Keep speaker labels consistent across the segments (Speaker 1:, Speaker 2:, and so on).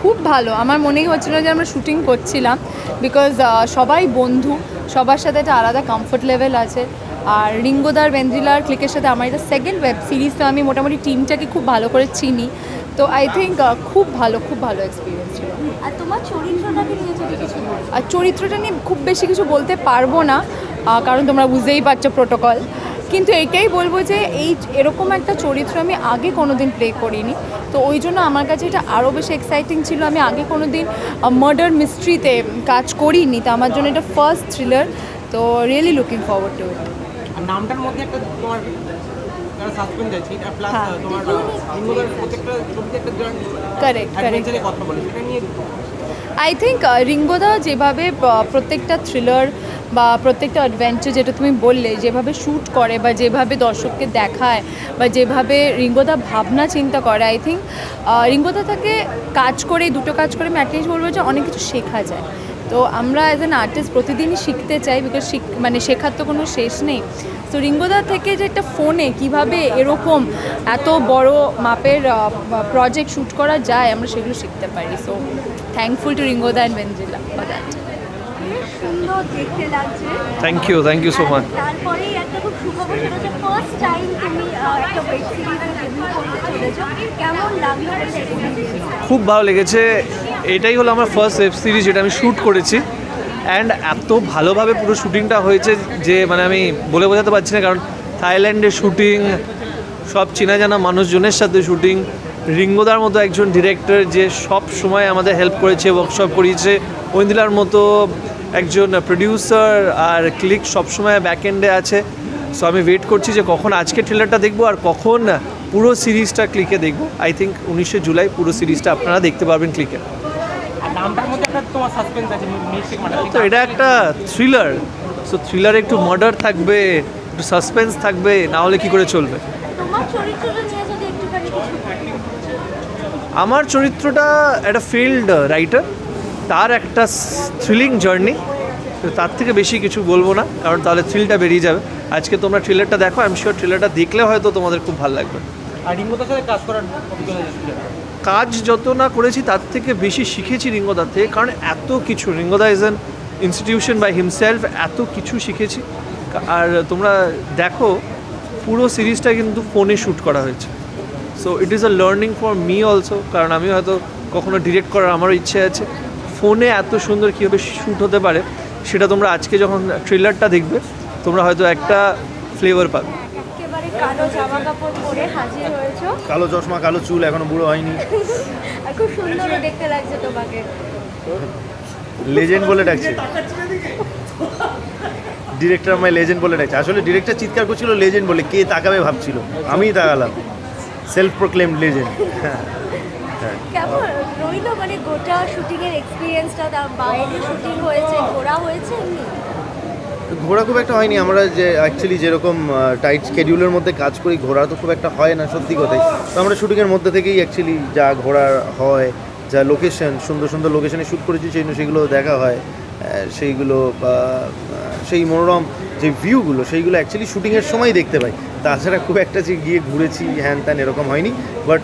Speaker 1: খুব ভালো। আমার মনেই হচ্ছিল যে আমরা শুটিং করছিলাম বিকজ সবাই বন্ধু সবার সাথে একটা আলাদা কমফোর্ট লেভেল আছে। আর রিঙ্গোদার বেন্দ্রিলার ক্লিকের সাথে আমার এটা সেকেন্ড ওয়েব সিরিজ তো আমি মোটামুটি টিমটাকে খুব ভালো করে চিনি। তো আই থিঙ্ক খুব ভালো খুব ভালো এক্সপিরিয়েন্স ছিল।
Speaker 2: আর তোমার চরিত্রটাকে
Speaker 1: আর চরিত্রটা নিয়ে খুব বেশি কিছু বলতে পারব না কারণ তোমরা বুঝতেই পারছ প্রোটোকল কিন্তু এটাই বলব যে এই এরকম একটা চরিত্র আমি আগে কোনো দিন প্লে করিনি। তো ওই জন্য আমার কাছে এটা আরও বেশি এক্সাইটিং ছিল। আমি আগে কোনো দিন মার্ডার মিস্ট্রিতে কাজ করিনি। তো আমার জন্য এটা ফার্স্ট থ্রিলার তো রিয়েলি লুকিং ফরওয়ার্ড টু
Speaker 3: নামটার মধ্যে একটা তোমার সাসপেন্স আছে এটা প্লাস
Speaker 1: হ্যাঁ।
Speaker 3: তোমার প্রত্যেকটা একটা
Speaker 1: কারেক্ট কারেক্ট
Speaker 3: কথা বলে সেটা নিয়ে
Speaker 1: আই থিঙ্ক রিঙ্গোদা যেভাবে প্রত্যেকটা থ্রিলার বা প্রত্যেকটা অ্যাডভেঞ্চার যেটা তুমি বললে, যেভাবে শ্যুট করে বা যেভাবে দর্শককে দেখায় বা যেভাবে রিঙ্গদা ভাবনা চিন্তা করে আই থিঙ্ক রিঙ্গদা থেকে কাজ করে, দুটো কাজ করে আমি অ্যাটলিস্ট বলব যে অনেক কিছু শেখা যায়। তো আমরা অ্যাজ অ্যান আর্টিস্ট প্রতিদিনই শিখতে চাই বিকজ শিখ মানে শেখার তো কোনো শেষ নেই। তো রিঙ্গদা থেকে যে একটা ফোনে কীভাবে এরকম এত বড় মাপের প্রজেক্ট শ্যুট করা যায়, আমরা সেগুলো শিখতে পারি। সো থ্যাঙ্কফুল টু রিঙ্গদা অ্যান্ড বেনজিলা ফর দ্যাট
Speaker 2: সুন্দর দেখতে লাগছে।
Speaker 4: Thank you thank you so much
Speaker 2: তারপরেই একটা খুব সুখবর সেটা হচ্ছে ফার্স্ট টাইম তুমি একটা ওয়েব সিরিজে ডেবিউ করতে চলেছো। কেমন লাগল
Speaker 4: খুব ভালো লেগেছে। এটাই হলো আমার ফার্স্ট ওয়েব সিরিজ যেটা আমি শ্যুট করেছি। অ্যান্ড এত ভালোভাবে পুরো শ্যুটিংটা হয়েছে যে মানে আমি বলে বোঝাতে পারছি না কারণ থাইল্যান্ডে শ্যুটিং সব চেনা জানা মানুষজনের সাথে শ্যুটিং রিঙ্গোদার মতো একজন ডিরেক্টর যে সব সময় আমাদের হেল্প করেছে ওয়ার্কশপ করিয়েছে ঐন্দিলার মতো একজন প্রডিউসার আর ক্লিক সবসময় ব্যাকএন্ডে আছে। সো আমি ওয়েট করছি যে কখন আজকে ট্রেলারটা দেখব আর কখন পুরো সিরিজটা ক্লিকে দেখব। আই থিঙ্ক উনিশে জুলাই পুরো সিরিজটা আপনারা দেখতে পারবেন ক্লিকে
Speaker 3: আর নামটার মধ্যে একটা তোমার সাসপেন্স আছে মিউজিক মানে
Speaker 4: তো এটা একটা থ্রিলার সো থ্রিলারে একটু মার্ডার থাকবে একটু সাসপেন্স থাকবে না হলে কি করে চলবে?
Speaker 2: তোমার চরিত্রটা নিয়ে যদি একটুখানি কিছু বলো।
Speaker 4: আমার চরিত্রটা একটা ফিল্ড রাইটার তার একটা থ্রিলিং জার্নি তার থেকে বেশি কিছু বলব না কারণ তাহলে থ্রিলটা বেরিয়ে যাবে। আজকে তোমরা ট্রেলারটা দেখো আই এম শিওর ট্রেলারটা দেখলে হয়তো তোমাদের খুব ভালো লাগবে।
Speaker 3: আর রিঙ্গোদের সাথে কাজ করার
Speaker 4: কাজ যত না করেছি তার থেকে বেশি শিখেছি রিঙ্গদার থেকে কারণ এত কিছু রিঙ্গদা is an institution by himself এত কিছু শিখেছি। আর তোমরা দেখো পুরো সিরিজটা কিন্তু ফোনে শ্যুট করা হয়েছে। So it is a learning for me also কারণ আমি হয়তো কখনো ডিরেক্ট করার আমারও ইচ্ছে আছে। ফোনে এত সুন্দর কীভাবে শ্যুট হতে পারে সেটা তোমরা আজকে যখন ট্রেলারটা দেখবে তোমরা হয়তো একটা ফ্লেভার পাবে।
Speaker 2: কালো জামা কাপড় পরে হাজির হয়েছো।
Speaker 5: কালো চশমা কালো চুল এখনও বুড়ো হয়নি।
Speaker 2: খুব সুন্দরও দেখতে লাগছে তোমাকে।
Speaker 5: লেজেন্ড বলে ডাকছে। ডিরেক্টর আমায় লেজেন্ড বলে ডাকছে। আসলে ডিরেক্টর চিৎকার করছিল লেজেন্ড বলে কে তাকাবে ভাবছিল। আমিই তাকালাম। সেলফ প্রোক্লেম লেজেন্ড
Speaker 2: কেমন? রইল মানে গোটা তার বাইরে শুটিং হয়েছে, ঘোরা হয়েছে এমনি?
Speaker 5: ঘোরা খুব একটা হয়নি, আমরা যে অ্যাকচুয়ালি যেরকম টাইট স্কেডিউলের মধ্যে কাজ করি, ঘোরা তো খুব একটা হয় না, সত্যি কথাই। তো আমরা শুটিংয়ের মধ্যে থেকেই অ্যাকচুয়ালি যা ঘোরার হয়, যা লোকেশন সুন্দর সুন্দর লোকেশনে শ্যুট করেছি, সেই জন্য সেগুলো দেখা হয়। সেইগুলো সেই মনোরম যে ভিউগুলো সেইগুলো অ্যাকচুয়ালি শুটিংয়ের সময় দেখতে পাই। তাছাড়া খুব একটা যে গিয়ে ঘুরেছি, হ্যান ত্যান এরকম হয়নি। বাট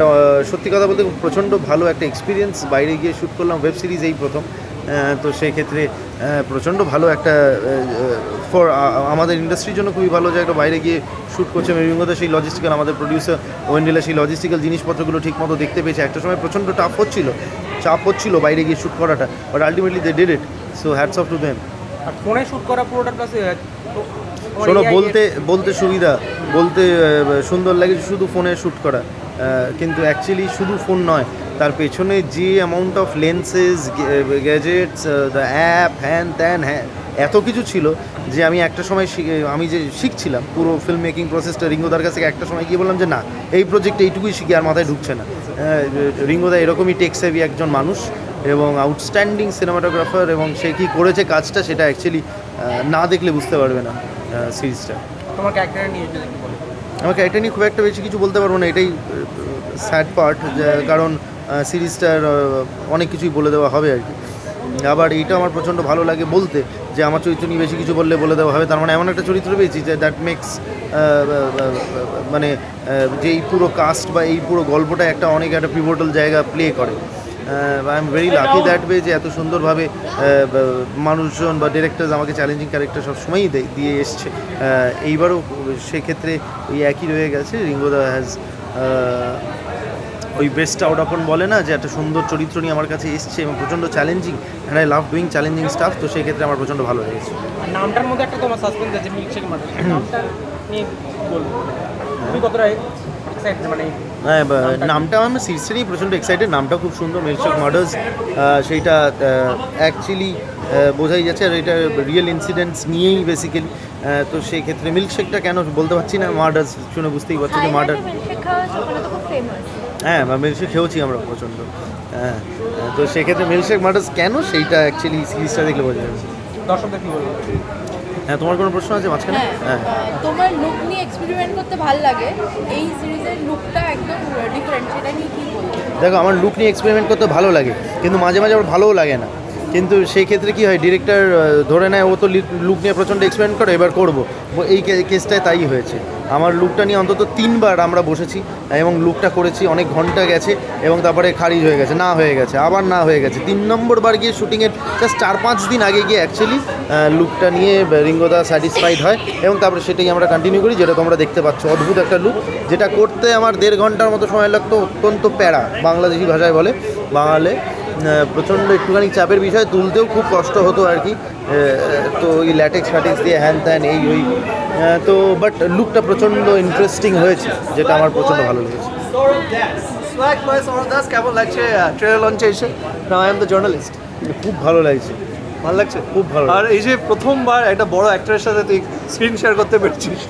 Speaker 5: সত্যি কথা বলতে প্রচণ্ড ভালো একটা এক্সপিরিয়েন্স বাইরে গিয়ে শ্যুট করলাম ওয়েব সিরিজ এই প্রথম। তো সেই ক্ষেত্রে প্রচণ্ড ভালো একটা ফর আমাদের ইন্ডাস্ট্রির জন্য খুবই ভালো যে একটা বাইরে গিয়ে শ্যুট করছে মেরিঙ্গদা সেই লজিস্টিক্যাল আমাদের প্রডিউসার ওয়েন্ডেলা সেই লজিস্টিক্যাল জিনিসপত্রগুলো ঠিকমতো দেখতে পেয়েছে। একটা সময় প্রচণ্ড টাফ হচ্ছিল চাপ হচ্ছিল বাইরে গিয়ে শ্যুট করাটা but ultimately they did it so hats off to them
Speaker 3: আর ফোনে শুট করা পুরোটা প্লাস
Speaker 5: শোনো বলতে বলতে সুবিধা বলতে সুন্দর লাগে যে শুধু ফোনে শ্যুট করা। কিন্তু অ্যাকচুয়ালি শুধু ফোন নয় তার পেছনে যে amount of lenses gadgets the app হ্যান ত্যান হ্যাঁ এত কিছু ছিল যে আমি একটা সময় আমি যে শিখছিলাম পুরো ফিল্ম মেকিং প্রসেসটা রিঙ্গোদার কাছে একটা সময় গিয়ে বললাম যে না এই প্রজেক্টে এইটুকুই শিখি আর মাথায় ঢুকছে না। রিঙ্গোদা এরকমই টেক সেভি একজন মানুষ এবং আউটস্ট্যান্ডিং সিনেমাটোগ্রাফার এবং সে কী করেছে কাজটা সেটা অ্যাকচুয়ালি না দেখলে বুঝতে পারবে না। সিরিজটা।
Speaker 3: তোমার ক্যারেক্টার নিয়ে যদি একটু বলো।
Speaker 5: আমাকে এটা নিয়ে খুব একটা বেশি কিছু বলতে পারব না এটাই স্যাড পার্ট কারণ সিরিজটার অনেক কিছুই বলে দেওয়া হবে আর কি। আবার এইটা আমার প্রচণ্ড ভালো লাগে বলতে যে আমার চরিত্র নিয়ে বেশি কিছু বললে বলে দেওয়া হবে তার মানে এমন একটা চরিত্র পেয়েছি যে দ্যাট মেক্স মানে যে এই পুরো কাস্ট বা এই পুরো গল্পটা একটা অনেক একটা পিভোটাল জায়গা প্লে করে। I am very lucky that way যে এত সুন্দরভাবে মানুষজন বা ডিরেক্টরস আমাকে চ্যালেঞ্জিং ক্যারেক্টার সবসময়ই দেয়- এসছে। এইবারও সেক্ষেত্রে ওই একই রয়ে গেছে। রিঙ্গোদা হ্যাজ ওই বেস্ট আউট আপন বলে না যে একটা সুন্দর চরিত্র নিয়ে আমার কাছে এসছে এবং প্রচণ্ড challenging and I love doing challenging stuff তো সেই ক্ষেত্রে আমার প্রচণ্ড ভালো লেগেছে।
Speaker 3: নামটার মধ্যে একটা তোমার সাসপেন্স আছে মিল্কশেক নামটা নিয়ে বলব। তুমি কতটা এক্সাইটেড মানে
Speaker 5: হ্যাঁ নামটা আমি সিরিয়াসলি প্রচণ্ড এক্সাইটেড নামটা খুব সুন্দর মিল্কশেক মার্ডার্স সেইটা অ্যাকচুয়ালি বোঝাই যাচ্ছে আর এটা রিয়েল ইনসিডেন্টস নিয়েই বেসিক্যালি তো সেই ক্ষেত্রে মিল্কশেকটা কেন বলতে পারছি না মার্ডার্স শুনে বুঝতেই পারছি যে মার্ডার হ্যাঁ মিল্কশেক খেয়েছি আমরা প্রচণ্ড। হ্যাঁ তো সেক্ষেত্রে মিল্কশেক মার্ডার্স কেন সেইটা অ্যাকচুয়ালি সিরিজটা দেখলে বোঝা যাবে।
Speaker 3: দর্শকদের কি বলব?
Speaker 5: হ্যাঁ তোমার কোনো প্রশ্ন আছে মাঝখানে? হ্যাঁ
Speaker 1: তোমার লুক নিয়ে এক্সপেরিমেন্ট করতে ভালো লাগে? এই সিরিজের লুকটা একদম ডিফারেন্ট সেটা নিয়ে কি বলব?
Speaker 5: দেখো আমার লুক নিয়ে এক্সপেরিমেন্ট করতে ভালো লাগে কিন্তু মাঝে মাঝে আমার ভালোও লাগে না। কিন্তু সেই ক্ষেত্রে কি হয় ডিরেক্টর ধরে নেয়, ও তো লুক নিয়ে প্রচণ্ড এক্সপেরিমেন্ট করে, এবার করব। এই কেসটায় তাই হয়েছে। আমার লুকটা নিয়ে অন্তত তিনবার আমরা বসেছি এবং লুকটা করেছি, অনেক ঘণ্টা গেছে এবং তারপরে খারিজ হয়ে গেছে, না হয়ে গেছে, আবার না হয়ে গেছে। তিন নম্বর বার গিয়ে শুটিংয়ের জাস্ট চার পাঁচ দিন আগে গিয়ে অ্যাকচুয়ালি লুকটা নিয়ে রিঙ্গদা স্যাটিসফাইড হয় এবং তারপরে সেটাই আমরা কন্টিনিউ করি, যেটা তোমরা দেখতে পাচ্ছ। অদ্ভুত একটা লুক যেটা করতে আমার দেড় ঘণ্টার মতো সময় লাগতো, অত্যন্ত প্যারা, বাংলাদেশি ভাষায় বলে, বাঙালে। প্রচণ্ড একটুখানি চাপের বিষয় তুলতেও খুব কষ্ট হতো আর কি। তো ওই ল্যাটেক্স ফ্যাটেক্স দিয়ে হ্যান ত্যান এই ওই। তো বাট লুকটা প্রচণ্ড ইন্টারেস্টিং হয়েছে যেটা আমার প্রচণ্ড ভালো লেগেছে।
Speaker 4: কেমন লাগছে ট্রেলার লঞ্চে এসে? Now I am the journalist
Speaker 5: খুব ভালো লাগছে।
Speaker 4: ভালো লাগছে?
Speaker 5: খুব ভালো
Speaker 4: আর এই যে প্রথমবার একটা বড় অ্যাক্টরের সাথে তুই স্ক্রিন শেয়ার করতে পেরেছিস।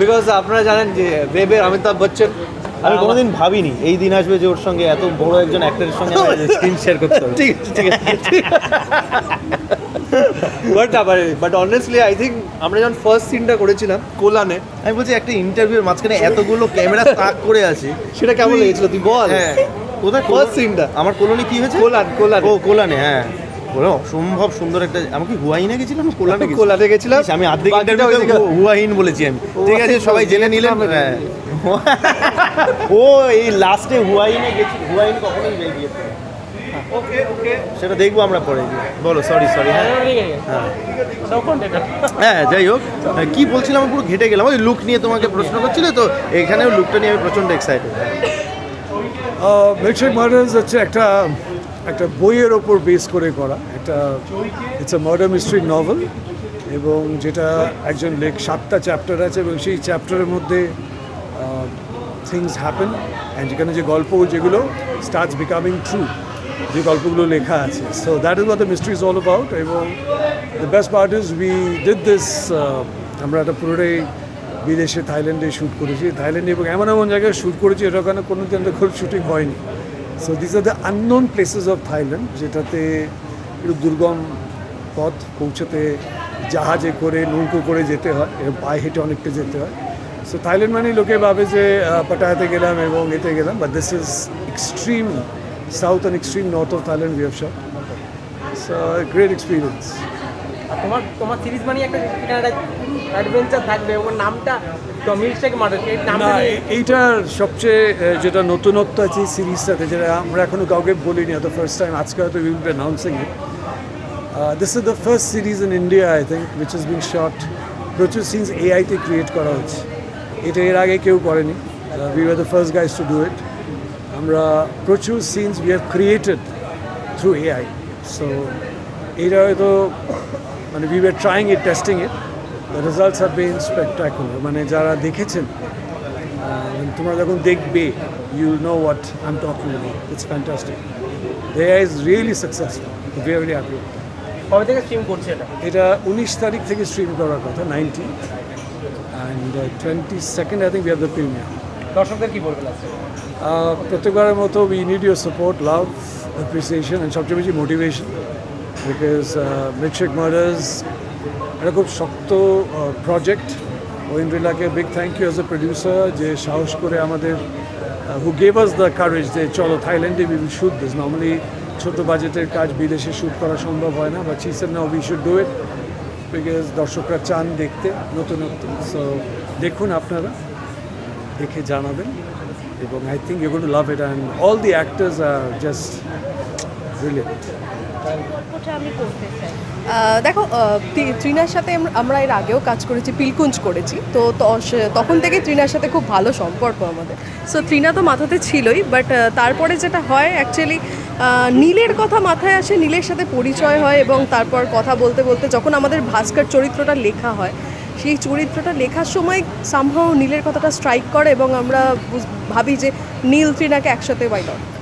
Speaker 4: বিকজ আপনারা জানেন যে বেবের অমিতাভ বচ্চন
Speaker 5: আমি কোনোদিন ভাবিনি এই দিন আসবে যে ওর সঙ্গে এত বড় একজন অ্যাক্টরের সঙ্গে স্ক্রিন শেয়ার করতে হবে।
Speaker 4: ঠিক আছে ঠিক আছে বাট আবার বাট অনেস্টলি আই থিঙ্ক আমরা যখন ফার্স্ট সিনটা করেছিলাম কোলানে
Speaker 5: আমি বলছি একটা ইন্টারভিউর মাঝখানে এতগুলো ক্যামেরা তাক করে আছে।
Speaker 4: সেটা কেমন লেগেছিল? তুই বল।
Speaker 5: হ্যাঁ। কোথায়
Speaker 4: ফার্স্ট scene টা।
Speaker 5: আমার কোলনে কি হয়েছে?
Speaker 4: কোলান কোলান।
Speaker 5: ও কোলানে হ্যাঁ। বলো অসম্ভব সুন্দর একটা আমি কি হুয়াইনে গেছিলাম? কোলানে?
Speaker 4: কোলানে গেছিলাম।
Speaker 5: আমি ইন্টারভিউতে হুয়াইন বলেছি আমি। ঠিক আছে সবাই জেনে নিলেন হ্যাঁ। ও এই লাস্টে হুয়াইনে গেছি হুয়াইন কখনোই
Speaker 4: ওকে
Speaker 5: সেটা দেখব আমরা পরে। গিয়ে বলো সরি সরি হ্যাঁ। হ্যাঁ হ্যাঁ। যাই হোক। কি বলছিলাম পুরো ঘেটে গেলাম। ওই লুক নিয়ে তোমাকে প্রশ্ন করছিলে তো এখানেও লুকটা নিয়ে আমি প্রচণ্ড এক্সাইটেড
Speaker 6: মিল্কশেক মার্ডার্স হচ্ছে একটা একটা বইয়ের ওপর বেস করে করা। একটা it's a murder mystery novel এবং যেটা একজন লেখ সাতটা চ্যাপ্টার আছে এবং সেই চ্যাপ্টারের মধ্যে থিংস হ্যাপেন অ্যান্ড যেখানে যে গল্প যেগুলো স্টার্টস বিকামিং ট্রু যে গল্পগুলো লেখা আছে। So that is what the mystery is all about এবং the best part is we did this আমরা একটা পুরোটাই বিদেশে থাইল্যান্ডে শ্যুট করেছি। থাইল্যান্ডে এবং এমন এমন জায়গায় শ্যুট করেছি এটা ওখানে কোনো দিন খুব শ্যুটিং হয়নি। So this are the unknown places of Thailand যেটাতে একটু দুর্গম পথ পৌঁছতে জাহাজে করে, নৌকো করে যেতে হয় পায়ে হেঁটে অনেকটা যেতে হয়। সো থাইল্যান্ড মানে লোকে ভাবে যে পাটায়াতে গেলাম এবং এতে গেলাম but this is extreme south and extreme north of Thailand we have shot so great experience
Speaker 3: তোমার তোমার সিরিজ মানে একটা অ্যাডভেঞ্চার থাকবে। ওর নামটা
Speaker 6: না এইটার সবচেয়ে যেটা নতুনত্ব আছে এই সিরিজটাতে যেটা আমরা এখনও কাউকে বলিনি এত ফার্স্ট টাইম আজকে হয়তো will be announcing it this is the first series in India I think which is been shot প্রচুর সিনস এআইতে ক্রিয়েট করা হচ্ছে। এটা এর আগে কেউ করেনি। We are the first guys to do it আমরা প্রচুর scenes we have created through AI so এটা হয়তো মানে we are trying it testing it the results have been spectacular মানে যারা দেখেছেন Uh, তোমরা যখন দেখবে you know what I am talking about it's fantastic they is really successful very happy
Speaker 3: কবে থেকে স্ট্রিম করছে এটা?
Speaker 6: এটা উনিশ তারিখ থেকে স্ট্রিম করার কথা ninety twenty second I think we have the premiere
Speaker 3: দর্শকদের কি বলবেন
Speaker 6: প্রত্যেকবারের মতো we need your support love appreciation and সবচেয়ে বেশি মোটিভেশন বিকজ মিল্কশেক মার্ডার্স এটা খুব শক্ত project ঐন্দ্রিলাকে big thank you as a producer যে সাহস করে আমাদের who gave us the courage যে চলো থাইল্যান্ডে we will shoot this normally ছোটো বাজেটের কাজ বিদেশে শ্যুট করা সম্ভব হয় না she said now we should do it because দর্শকরা চান দেখতে নতুনত্ব। সো দেখুন আপনারা দেখে জানাবেন এবং I think you to love it and all the actors are just
Speaker 7: দেখো আহ, তি- তৃণার সাথে আমরা এর আগেও কাজ করেছি পিলকুঞ্জ করেছি। তো তখন থেকে তৃণার সাথে খুব ভালো সম্পর্ক আমাদের। সো তৃণা তো মাথাতে ছিলই বাট তারপরে যেটা হয় অ্যাকচুয়ালি নীলের কথা মাথায় আসে নীলের সাথে পরিচয় হয় এবং তারপর কথা বলতে বলতে যখন আমাদের ভাস্কর চরিত্রটা লেখা হয় সেই চরিত্রটা লেখার সময় সামহাও নীলের কথাটা স্ট্রাইক করে এবং আমরা ভাবি যে নীল ত্রিনাকে একসাথে নট